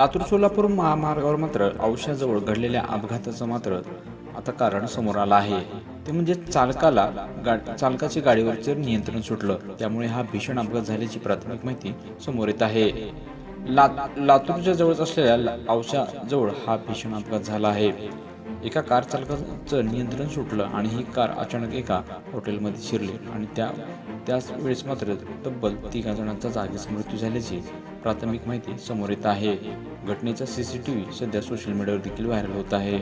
लातूर सोलापूर महामार्गावर मात्र औषधाजवळ घडलेल्या अपघाताचं मात्र आता कारण समोर आलं आहे. ते म्हणजे चालकाला गा चालकाचे गाडीवरचे नियंत्रण सुटलं. त्यामुळे हा भीषण अपघात झाल्याची प्राथमिक माहिती समोर येत आहे. ला लातूरच्या जवळच असलेल्या औषधाजवळ हा भीषण अपघात झाला आहे. एका कार चालकाचं नियंत्रण सुटलं आणि ही कार अचानक एका हॉटेलमध्ये शिरली आणि त्या त्याच वेळेस मात्र तब्बल तिघा जणांचा जागीच मृत्यू झाल्याची प्राथमिक माहिती समोर येत आहे. घटनेचा सी सी टी व्ही सध्या सोशल मीडियावर देखील व्हायरल होत आहे.